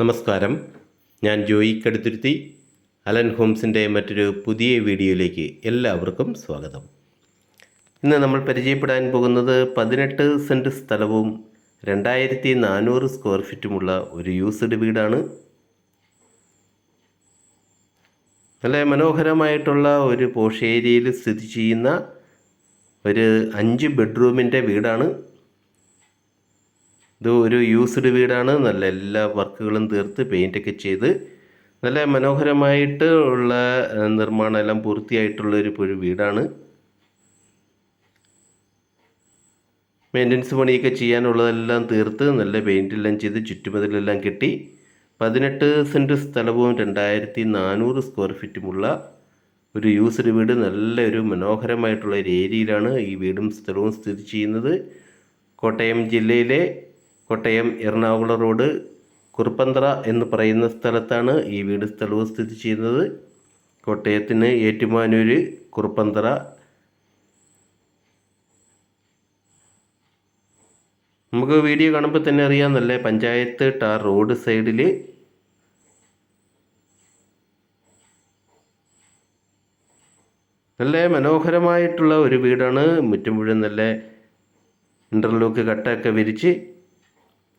നമസ്കാരം. ഞാൻ ജോയി കടുത്തുരുത്തി അലൻ ഹോംസിന്റെ മറ്റൊരു പുതിയ വീഡിയോയിലേക്ക് എല്ലാവർക്കും സ്വാഗതം. ഇന്ന് നമ്മൾ പരിചയപ്പെടാൻ പോകുന്നത് പതിനെട്ട് സെന്റ് സ്ഥലവും രണ്ടായിരത്തി നാനൂറ് സ്ക്വയർ ഫീറ്റുമുള്ള ഒരു യൂസ്ഡ് വീടാണ്. നല്ല മനോഹരമായിട്ടുള്ള ഒരു പോഷ് ഏരിയയിൽ സ്ഥിതി ചെയ്യുന്ന ഒരു അഞ്ച് ബെഡ്റൂമിന്റെ വീടാണ്. ഇത് ഒരു യൂസ്ഡ് വീടാണ്. നല്ല എല്ലാ വർക്കുകളും തീർത്ത് പെയിന്റൊക്കെ ചെയ്ത് നല്ല മനോഹരമായിട്ട് ഉള്ള നിർമ്മാണം എല്ലാം പൂർത്തിയായിട്ടുള്ള ഒരു ഒരു വീടാണ്. മെയിന്റനൻസ് പണിയൊക്കെ ചെയ്യാനുള്ളതെല്ലാം തീർത്ത് നല്ല പെയിന്റെല്ലാം ചെയ്ത് ചുറ്റുമതിലെല്ലാം കെട്ടി പതിനെട്ട് സെന്റ് സ്ഥലവും രണ്ടായിരത്തി നാനൂറ് സ്ക്വയർ ഫീറ്റുമുള്ള ഒരു യൂസ്ഡ് വീട്. നല്ലൊരു മനോഹരമായിട്ടുള്ള ഒരു ഏരിയയിലാണ് ഈ വീടും സ്ഥലവും സ്ഥിതി ചെയ്യുന്നത്. കോട്ടയം ജില്ലയിലെ കോട്ടയം എറണാകുളം റോഡ് കുറുപ്പന്തറ എന്ന് പറയുന്ന സ്ഥലത്താണ് ഈ വീട് സ്ഥലവും സ്ഥിതി ചെയ്യുന്നത്. കോട്ടയത്തിന് ഏറ്റുമാനൂർ കുറുപ്പന്തറ. നമുക്ക് വീഡിയോ കാണുമ്പോൾ തന്നെ അറിയാം നല്ല പഞ്ചായത്ത് ടാർ റോഡ് സൈഡിൽ നല്ല മനോഹരമായിട്ടുള്ള ഒരു വീടാണ്. മുറ്റം മുഴുവൻ നല്ല ഇന്റർലോക്ക് കട്ടൊക്കെ വിരിച്ച്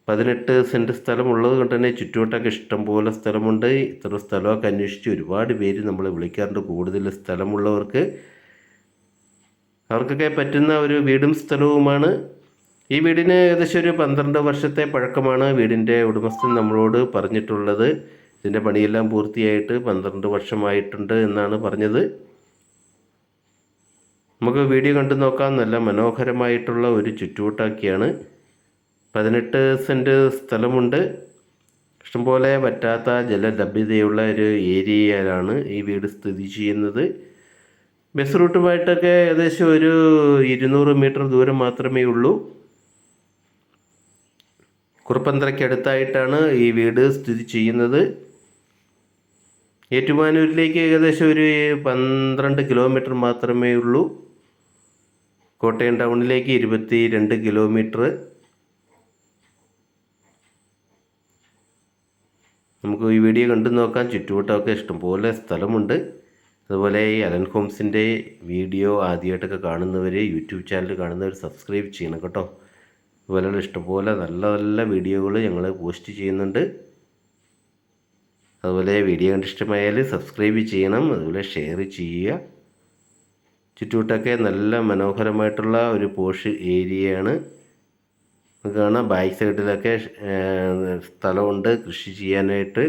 പതിനെട്ട് സെന്റ് സ്ഥലമുള്ളത് കൊണ്ട് തന്നെ ചുറ്റുവട്ടമൊക്കെ ഇഷ്ടംപോലെ സ്ഥലമുണ്ട്. ഇത്ര സ്ഥലമൊക്കെ അന്വേഷിച്ച് ഒരുപാട് പേര് നമ്മൾ വിളിക്കാറുണ്ട്. കൂടുതൽ സ്ഥലമുള്ളവർക്ക് അവർക്കൊക്കെ പറ്റുന്ന ഒരു വീടും സ്ഥലവുമാണ്. ഈ വീടിന് ഏകദേശം ഒരു പന്ത്രണ്ട് വർഷത്തെ പഴക്കമാണ് വീടിന്റെ ഉടമസ്ഥൻ നമ്മളോട് പറഞ്ഞിട്ടുള്ളത്. ഇതിന്റെ പണിയെല്ലാം പൂർത്തിയായിട്ട് പന്ത്രണ്ട് വർഷമായിട്ടുണ്ട് എന്നാണ് പറഞ്ഞത്. നമുക്ക് വീഡിയോ കണ്ടു നോക്കാം. നല്ല മനോഹരമായിട്ടുള്ള ഒരു ചുറ്റുവട്ടാക്കിയാണ്. പതിനെട്ട് സെന്റ് സ്ഥലമുണ്ട്. ഇഷ്ടംപോലെ പറ്റാത്ത ജലലഭ്യതയുള്ള ഒരു ഏരിയയിലാണ് ഈ വീട് സ്ഥിതി ചെയ്യുന്നത്. ബസ് റൂട്ടുമായിട്ടൊക്കെ ഏകദേശം ഒരു ഇരുന്നൂറ് മീറ്റർ ദൂരം മാത്രമേ ഉള്ളൂ. കുറുപ്പന്തറയ്ക്ക് അടുത്തായിട്ടാണ് ഈ വീട് സ്ഥിതി ചെയ്യുന്നത്. ഏറ്റുമാനൂരിലേക്ക് ഏകദേശം ഒരു പന്ത്രണ്ട് കിലോമീറ്റർ മാത്രമേ ഉള്ളൂ. കോട്ടയം ടൗണിലേക്ക് ഇരുപത്തി രണ്ട് കിലോമീറ്റർ. നമുക്ക് ഈ വീഡിയോ കണ്ടു നോക്കാം ചുറ്റുവട്ടമൊക്കെ ഇഷ്ടംപോലെ സ്ഥലമുണ്ട്. അതുപോലെ ഈ അലൻ ഹോംസിന്റെ വീഡിയോ ആദ്യമായിട്ടൊക്കെ കാണുന്നവർ യൂട്യൂബ് ചാനൽ കാണുന്നവർ സബ്സ്ക്രൈബ് ചെയ്യണം കേട്ടോ. അതുപോലെയുള്ള ഇഷ്ടംപോലെ നല്ല നല്ല വീഡിയോകൾ ഞങ്ങൾ പോസ്റ്റ് ചെയ്യുന്നുണ്ട്. അതുപോലെ വീഡിയോ കണ്ട് ഇഷ്ടമായാൽ സബ്സ്ക്രൈബ് ചെയ്യണം അതുപോലെ ഷെയർ ചെയ്യുക. ചുറ്റുവട്ടമൊക്കെ നല്ല മനോഹരമായിട്ടുള്ള ഒരു പോഷ് ഏരിയയാണ് നമുക്ക് കാണാം. ബാക്ക് സൈഡിലൊക്കെ സ്ഥലമുണ്ട്. കൃഷി ചെയ്യാനായിട്ട്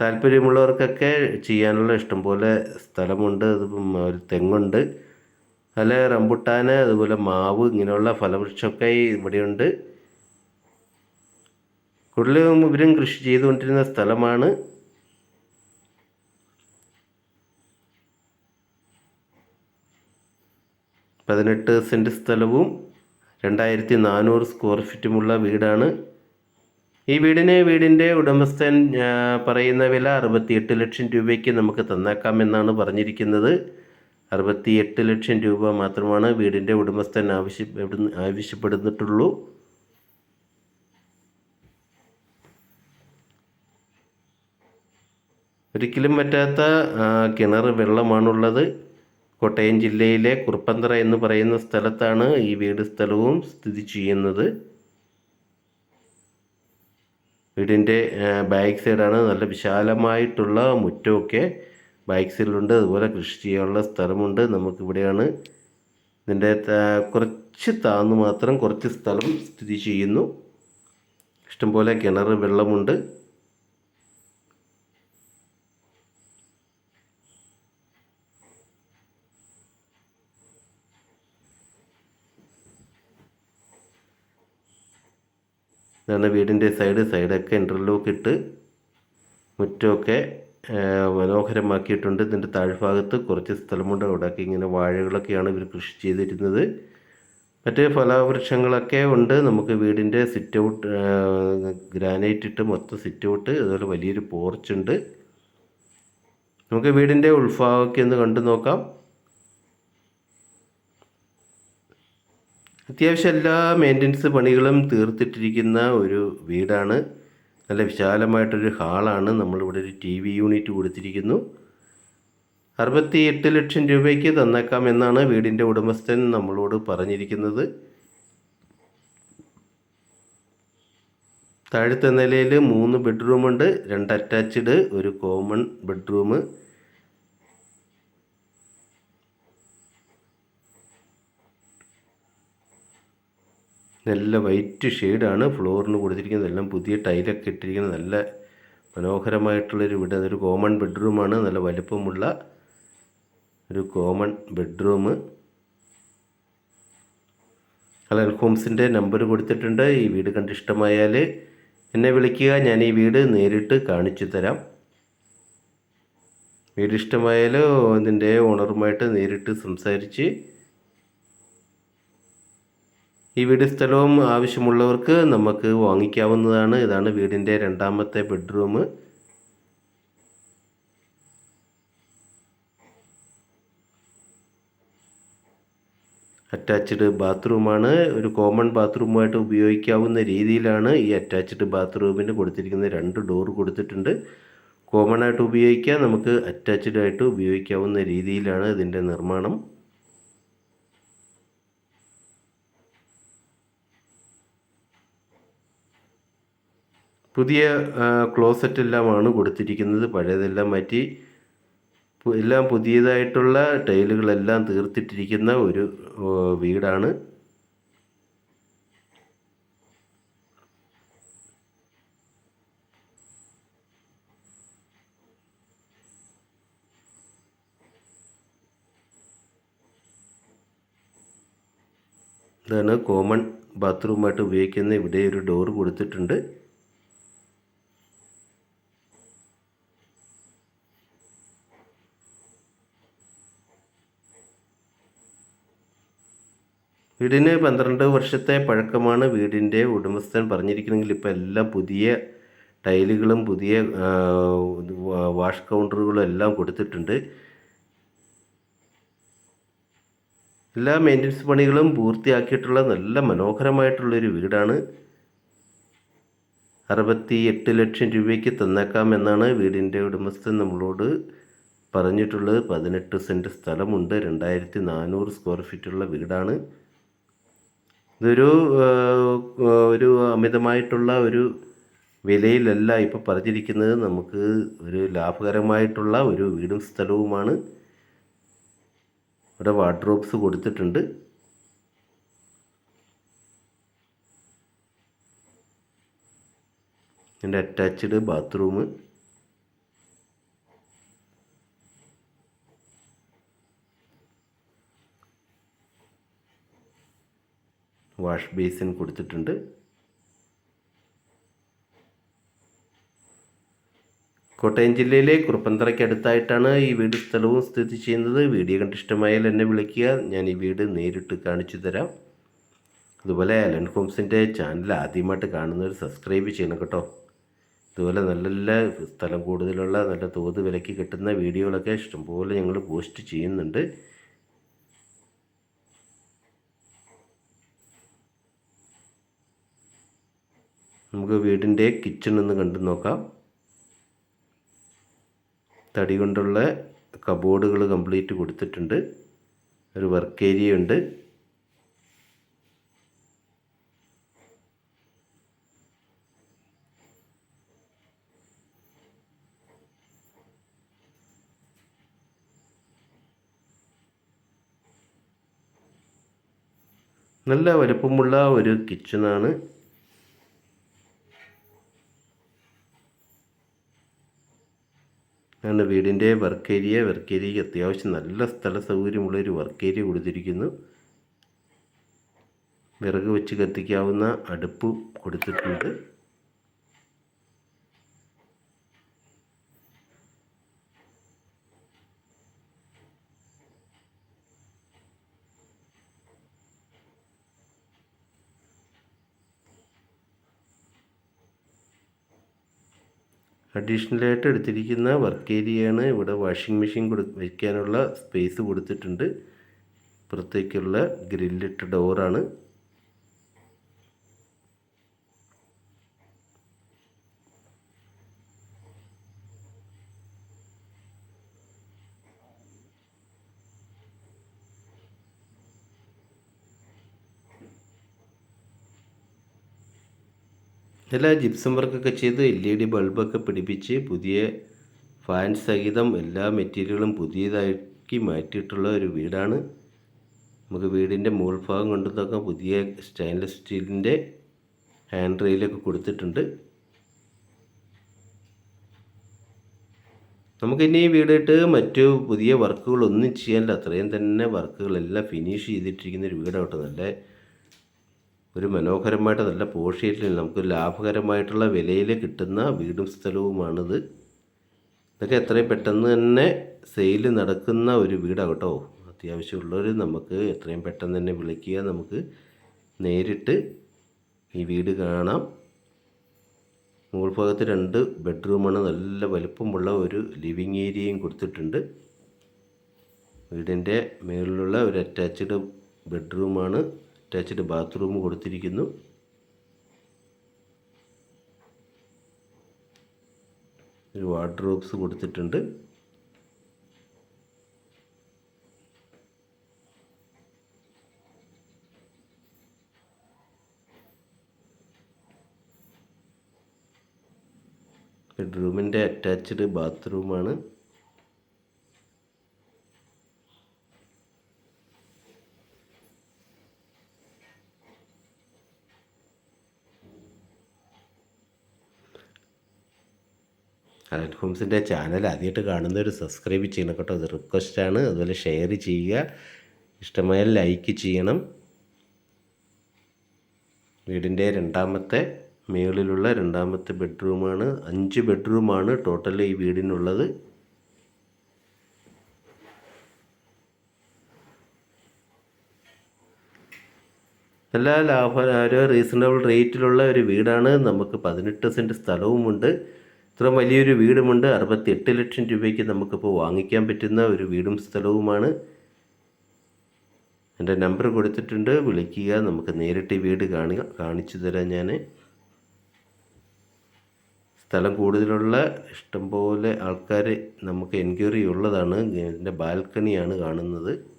താല്പര്യമുള്ളവർക്കൊക്കെ ചെയ്യാനുള്ള ഇഷ്ടംപോലെ സ്ഥലമുണ്ട്. അതിപ്പം ഒരു തെങ്ങുണ്ട്. നല്ല റംബുട്ടാന് അതുപോലെ മാവ് ഇങ്ങനെയുള്ള ഫലവൃക്ഷമൊക്കെ ഇവിടെയുണ്ട്. കൂടുതലും ഇവരും കൃഷി ചെയ്തുകൊണ്ടിരുന്ന സ്ഥലമാണ്. പതിനെട്ട് സെന്റ് സ്ഥലവും രണ്ടായിരത്തി നാനൂറ് സ്ക്വയർ ഫീറ്റുമുള്ള വീടാണ്. ഈ വീടിന് വീടിന്റെ ഉടമസ്ഥൻ പറയുന്ന വില അറുപത്തിയെട്ട് ലക്ഷം രൂപയ്ക്ക് നമുക്ക് തന്നേക്കാമെന്നാണ് പറഞ്ഞിരിക്കുന്നത്. അറുപത്തിയെട്ട് ലക്ഷം രൂപ മാത്രമാണ് വീടിന്റെ ഉടമസ്ഥൻ ആവശ്യപ്പെടുന്ന ആവശ്യപ്പെടുന്നിട്ടുള്ളൂ. ഒരിക്കലും പറ്റാത്ത കിണർ വെള്ളമാണുള്ളത്. കോട്ടയം ജില്ലയിലെ കുറുപ്പന്തറ എന്ന് പറയുന്ന സ്ഥലത്താണ് ഈ വീട് സ്ഥലവും സ്ഥിതി ചെയ്യുന്നത്. വീടിന്റെ ബാക്ക് സൈഡാണ് നല്ല വിശാലമായിട്ടുള്ള മുറ്റമൊക്കെ ബാക്ക് സൈഡിലുണ്ട്. അതുപോലെ കൃഷി ചെയ്യാനുള്ള സ്ഥലമുണ്ട്. നമുക്കിവിടെയാണ് ഇതിന്റെ കുറച്ച് താന്ന് മാത്രം കുറച്ച് സ്ഥലം സ്ഥിതി ചെയ്യുന്നു. ഇഷ്ടംപോലെ കിണർ വെള്ളമുണ്ട്. ഇതാണ് വീടിന്റെ സൈഡ്. സൈഡൊക്കെ ഇന്റർലോക്ക് ഇട്ട് മുറ്റമൊക്കെ മനോഹരമാക്കിയിട്ടുണ്ട്. ഇതിന്റെ താഴ്ഭാഗത്ത് കുറച്ച് സ്ഥലമുണ്ട്. അവിടെയൊക്കെ ഇങ്ങനെ വാഴകളൊക്കെയാണ് ഇവർ കൃഷി ചെയ്തിരുന്നത്. മറ്റ് ഫലവൃക്ഷങ്ങളൊക്കെ ഉണ്ട്. നമുക്ക് വീടിന്റെ സിറ്റ് ഔട്ട് ഗ്രാനൈറ്റ് ഇട്ട് മൊത്തം സിറ്റ് ഔട്ട് അതുപോലെ വലിയൊരു പോർച്ചുണ്ട് നമുക്ക് വീടിന്റെ ഉൾഭാഗമൊക്കെ ഒന്ന് കണ്ടു നോക്കാം. അത്യാവശ്യം എല്ലാ മെയിന്റനൻസ് പണികളും തീർത്തിട്ടിരിക്കുന്ന ഒരു വീടാണ്. നല്ല വിശാലമായിട്ടൊരു ഹാളാണ്. നമ്മളിവിടെ ഒരു ടി വി യൂണിറ്റ് കൊടുത്തിരിക്കുന്നു. അറുപത്തി എട്ട് ലക്ഷം രൂപയ്ക്ക് തന്നേക്കാം എന്നാണ് വീടിന്റെ ഉടമസ്ഥൻ നമ്മളോട് പറഞ്ഞിരിക്കുന്നത്. താഴത്തെ നിലയിൽ മൂന്ന് ബെഡ്റൂമുണ്ട് രണ്ട് അറ്റാച്ച്ഡ് ഒരു കോമൺ ബെഡ്റൂം നല്ല വൈറ്റ് ഷെയ്ഡാണ് ഫ്ലോറിന് കൊടുത്തിരിക്കുന്നത് എല്ലാം പുതിയ ടൈലൊക്കെ ഇട്ടിരിക്കുന്നത്. നല്ല മനോഹരമായിട്ടുള്ളൊരു വീട്. അതൊരു കോമൺ ബെഡ്റൂമാണ് നല്ല വലുപ്പമുള്ള ഒരു കോമൺ ബെഡ്റൂം കളർ ഹോംസിന്റെ നമ്പർ കൊടുത്തിട്ടുണ്ട്. ഈ വീട് കണ്ട് ഇഷ്ടമായാൽ എന്നെ വിളിക്കുക. ഞാൻ ഈ വീട് നേരിട്ട് കാണിച്ചു തരാം. വീട് ഇഷ്ടമായാൽ ഇതിന്റെ ഓണറുമായിട്ട് നേരിട്ട് സംസാരിച്ച് ഈ വീട് സ്ഥലവും ആവശ്യമുള്ളവർക്ക് നമുക്ക് വാങ്ങിക്കാവുന്നതാണ്. ഇതാണ് വീടിന്റെ രണ്ടാമത്തെ ബെഡ്റൂം. അറ്റാച്ച്ഡ് ബാത്റൂമാണ്. ഒരു കോമൺ ബാത്റൂമായിട്ട് ഉപയോഗിക്കാവുന്ന രീതിയിലാണ് ഈ അറ്റാച്ച്ഡ് ബാത്റൂമിന് കൊടുത്തിരിക്കുന്ന രണ്ട് ഡോർ കൊടുത്തിട്ടുണ്ട്. കോമൺ ആയിട്ട് ഉപയോഗിക്കാം. നമുക്ക് അറ്റാച്ച്ഡ് ആയിട്ട് ഉപയോഗിക്കാവുന്ന രീതിയിലാണ് ഇതിന്റെ നിർമ്മാണം. പുതിയ ക്ലോസറ്റ് എല്ലാമാണ് കൊടുത്തിരിക്കുന്നത്. പഴയതെല്ലാം മാറ്റി എല്ലാം പുതിയതായിട്ടുള്ള ടൈലുകളെല്ലാം തീർത്തിട്ടിരിക്കുന്ന ഒരു വീടാണ്. ഇതാണ് കോമൺ ബാത്റൂമായിട്ട് ഉപയോഗിക്കുന്ന ഇവിടെ ഒരു ഡോർ കൊടുത്തിട്ടുണ്ട്. വീടിന് പന്ത്രണ്ട് വർഷത്തെ പഴക്കമാണ് വീടിന്റെ ഉടമസ്ഥൻ പറഞ്ഞിരിക്കുന്നെങ്കിൽ ഇപ്പോൾ എല്ലാം പുതിയ ടൈലുകളും പുതിയ വാഷ് കൗണ്ടറുകളും എല്ലാം കൊടുത്തിട്ടുണ്ട്. എല്ലാ മെയിന്റനൻസ് പണികളും പൂർത്തിയാക്കിയിട്ടുള്ള നല്ല മനോഹരമായിട്ടുള്ളൊരു വീടാണ്. അറുപത്തി എട്ട് ലക്ഷം രൂപയ്ക്ക് തന്നേക്കാം എന്നാണ് വീടിന്റെ ഉടമസ്ഥൻ നമ്മളോട് പറഞ്ഞിട്ടുള്ളത്. പതിനെട്ട് സെന്റ് സ്ഥലമുണ്ട്. രണ്ടായിരത്തി നാനൂറ് സ്ക്വയർ ഫീറ്റുള്ള വീടാണ്. ഇതൊരു ഒരു അമിതമായിട്ടുള്ള ഒരു വിലയിലല്ല ഇപ്പോൾ പറഞ്ഞിരിക്കുന്നത്. നമുക്ക് ഒരു ലാഭകരമായിട്ടുള്ള ഒരു വീടും സ്ഥലവുമാണ് ഇവിടെ വാർഡ്രോബ്സ് കൊടുത്തിട്ടുണ്ട്. എന്റെ അറ്റാച്ച്ഡ് ബാത്റൂം. വാഷ് ബേസിൻ കൊടുത്തിട്ടുണ്ട്. കോട്ടയം ജില്ലയിലെ കുറുപ്പന്തറയ്ക്ക് അടുത്തായിട്ടാണ് ഈ വീട് സ്ഥലവും സ്ഥിതി ചെയ്യുന്നത്. വീഡിയോ കണ്ട് ഇഷ്ടമായാൽ എന്നെ വിളിക്കുക. ഞാൻ ഈ വീട് നേരിട്ട് കാണിച്ചു തരാം. അതുപോലെ അലൻ ഹോംസിന്റെ ചാനൽ ആദ്യമായിട്ട് കാണുന്നവർ സബ്സ്ക്രൈബ് ചെയ്യണം കേട്ടോ. ഇതുപോലെ നല്ല നല്ല സ്ഥലം കൂടുതലുള്ള നല്ല തോത് വിലയ്ക്ക് കിട്ടുന്ന വീഡിയോകളൊക്കെ ഇഷ്ടംപോലെ ഞങ്ങൾ പോസ്റ്റ് ചെയ്യുന്നുണ്ട്. നമുക്ക് വീടിന്റെ കിച്ചൺ ഒന്ന് കണ്ടു നോക്കാം. തടി കൊണ്ടുള്ള കബോർഡുകൾ കംപ്ലീറ്റ് കൊടുത്തിട്ടുണ്ട്. ഒരു വർക്ക് ഏരിയ ഉണ്ട്. നല്ല വലുപ്പമുള്ള ഒരു കിച്ചണാണ് ആണ് വീടിന്റെ വർക്ക് ഏരിയ വർക്ക് ഏരിയയ്ക്ക് അത്യാവശ്യം നല്ല സ്ഥല സൗകര്യമുള്ളൊരു വർക്ക് ഏരിയ കൊടുത്തിരിക്കുന്നു. വിറക് വെച്ച് കത്തിക്കാവുന്ന അടുപ്പ് കൊടുത്തിട്ടുണ്ട്. അഡീഷണലായിട്ട് എടുത്തിരിക്കുന്ന വർക്ക് ഏരിയയാണ് ഇവിടെ വാഷിംഗ് മെഷീൻ കൊടു വയ്ക്കാനുള്ള സ്പേസ് കൊടുത്തിട്ടുണ്ട്. പുറത്തേക്കുള്ള ഗ്രില്ലിട്ട ഡോറാണ് എല്ലാ ജിപ്സം വർക്കൊക്കെ ചെയ്ത് എൽ ഇ ഡി ബൾബൊക്കെ പിടിപ്പിച്ച് പുതിയ ഫാൻ സഹിതം എല്ലാ മെറ്റീരിയലും പുതിയതാക്കി മാറ്റിയിട്ടുള്ള ഒരു വീടാണ്. നമുക്ക് വീടിന്റെ മുകൾ ഭാഗം പുതിയ സ്റ്റെയിൻലെസ് സ്റ്റീലിന്റെ ഹാൻഡ് റെയിലൊക്കെ കൊടുത്തിട്ടുണ്ട്. നമുക്കിനി ഈ വീടിട്ട് മറ്റു പുതിയ വർക്കുകളൊന്നും ചെയ്യാനില്ല. അത്രയും തന്നെ വർക്കുകളെല്ലാം ഫിനിഷ് ചെയ്തിട്ടിരിക്കുന്ന ഒരു വീടാവട്ടെ നല്ല ഒരു മനോഹരമായിട്ട് നല്ല പോഷിയറ്റിൽ നമുക്ക് ലാഭകരമായിട്ടുള്ള വിലയിൽ കിട്ടുന്ന വീടും സ്ഥലവുമാണിത്. ഇതൊക്കെ എത്രയും പെട്ടെന്ന് തന്നെ സെയിൽ നടക്കുന്ന ഒരു വീടാകട്ടോ. അത്യാവശ്യമുള്ളവർ നമുക്ക് എത്രയും പെട്ടെന്ന് തന്നെ വിളിക്കുക. നമുക്ക് നേരിട്ട് ഈ വീട് കാണാം. മുകൾ ഭാഗത്ത് രണ്ട് ബെഡ്റൂമാണ്. നല്ല വലുപ്പമുള്ള ഒരു ലിവിങ് ഏരിയയും കൊടുത്തിട്ടുണ്ട്. വീടിന്റെ മുകളിലുള്ള ഒരു അറ്റാച്ച്ഡ് ബെഡ്റൂമാണ്. അറ്റാച്ച്ഡ് ബാത്റൂം കൊടുത്തിരിക്കുന്നു. ഒരു വാർഡ്രോബ്സ് കൊടുത്തിട്ടുണ്ട്. ബെഡ്റൂമിന്റെ അറ്റാച്ച്ഡ് ബാത്റൂമാണ് അലൻ ഹോംസിന്റെ ചാനൽ ആദ്യമായിട്ട് കാണുന്നവർ സബ്സ്ക്രൈബ് ചെയ്യണം കേട്ടോ. അത് റിക്വസ്റ്റാണ് അതുപോലെ ഷെയർ ചെയ്യുക. ഇഷ്ടമായാൽ ലൈക്ക് ചെയ്യണം. വീടിന്റെ രണ്ടാമത്തെ മേളിലുള്ള രണ്ടാമത്തെ ബെഡ്റൂമാണ് അഞ്ച് ബെഡ്റൂമാണ് ടോട്ടൽ ഈ വീടിനുള്ളത്. നല്ല ലാഭ ഒരു റീസണബിൾ റേറ്റിലുള്ള ഒരു വീടാണ്. നമുക്ക് പതിനെട്ട് സെന്റ് സ്ഥലവുമുണ്ട്. ഇത്ര വലിയൊരു വീടുമുണ്ട്. അറുപത്തി എട്ട് ലക്ഷം രൂപയ്ക്ക് നമുക്കിപ്പോൾ വാങ്ങിക്കാൻ പറ്റുന്ന ഒരു വീടും സ്ഥലവുമാണ്. എന്റെ നമ്പർ കൊടുത്തിട്ടുണ്ട്. വിളിക്കുക. നമുക്ക് നേരിട്ട് വീട് കാണുക കാണിച്ചു തരാം ഞാൻ. സ്ഥലം കൂടുതലുള്ള ഇഷ്ടംപോലെ ആൾക്കാർ നമുക്ക് എൻക്വയറി ഉള്ളതാണ്. ഇതിന്റെ ബാൽക്കണിയാണ് കാണുന്നത്.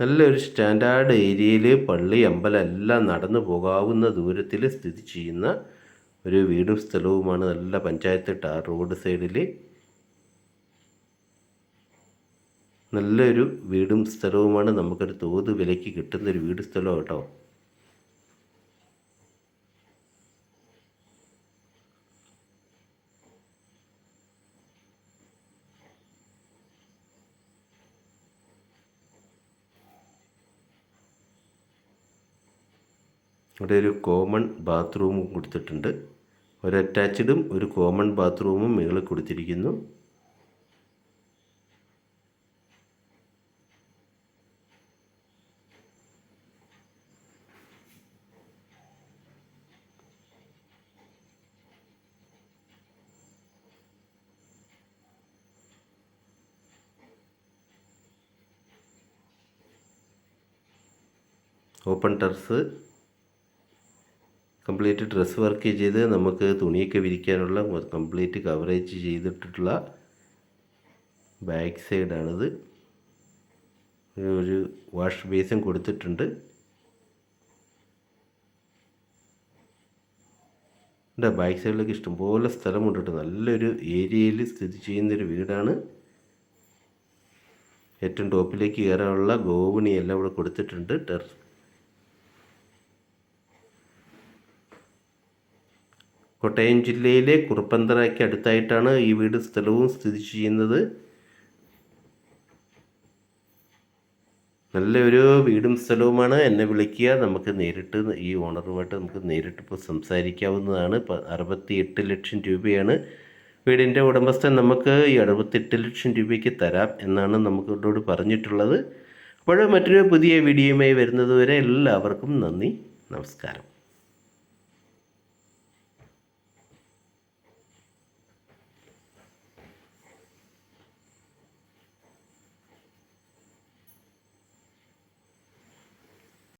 നല്ലൊരു സ്റ്റാൻഡേർഡ് ഏരിയയിൽ പള്ളി അമ്പലം എല്ലാം നടന്നു പോകാവുന്ന ദൂരത്തിൽ സ്ഥിതി ചെയ്യുന്ന ഒരു വീടും സ്ഥലവുമാണ് നല്ല പഞ്ചായത്ത് ടാർ റോഡ് സൈഡിൽ നല്ലൊരു വീടും സ്ഥലവുമാണ് നമുക്കൊരു തോത് വിലയ്ക്ക് കിട്ടുന്നൊരു വീട് സ്ഥലവും കേട്ടോ ഇവിടെ ഒരു കോമൺ ബാത്റൂമും കൊടുത്തിട്ടുണ്ട്. ഒരു അറ്റാച്ച്ഡും ഒരു കോമൺ ബാത്റൂമും മുകളിൽ കൊടുത്തിരിക്കുന്നു. Open terrace complete truss work ചെയ്ത് നമുക്ക് തുണിയൊക്കെ വിരിക്കാനുള്ള കംപ്ലീറ്റ് കവറേജ് ചെയ്തിട്ടുള്ള ബാക്ക് സൈഡാണിത് ഒരു വാഷ് ബേസും കൊടുത്തിട്ടുണ്ട്. എന്റെ ബാക്ക് സൈഡിലേക്ക് ഇഷ്ടംപോലെ സ്ഥലമുണ്ട് കേട്ടോ. നല്ലൊരു ഏരിയയിൽ സ്ഥിതി ചെയ്യുന്നൊരു വീടാണ്. ഏറ്റവും ടോപ്പിലേക്ക് കയറാനുള്ള ഗോവണിയെല്ലാം ഇവിടെ കൊടുത്തിട്ടുണ്ട്. ടെർ കോട്ടയം ജില്ലയിലെ കുറുപ്പന്തറയ്ക്ക് അടുത്തായിട്ടാണ് ഈ വീട് സ്ഥലവും സ്ഥിതി ചെയ്യുന്നത്. നല്ലൊരു വീടും സ്ഥലവുമാണ്. എന്നെ വിളിക്കുക. നമുക്ക് നേരിട്ട് ഈ ഓണറുമായിട്ട് നമുക്ക് നേരിട്ട് ഇപ്പോൾ സംസാരിക്കാവുന്നതാണ്. അറുപത്തി എട്ട് ലക്ഷം രൂപയാണ് വീടിന്റെ ഉടമസ്ഥൻ. നമുക്ക് ഈ അറുപത്തെട്ട് ലക്ഷം രൂപയ്ക്ക് തരാം എന്നാണ് നമുക്ക് ഇവരോട് പറഞ്ഞിട്ടുള്ളത്. അപ്പോൾ മറ്റൊരു പുതിയ വീഡിയോയുമായി വരുന്നതുവരെ എല്ലാവർക്കും നന്ദി. നമസ്കാരം.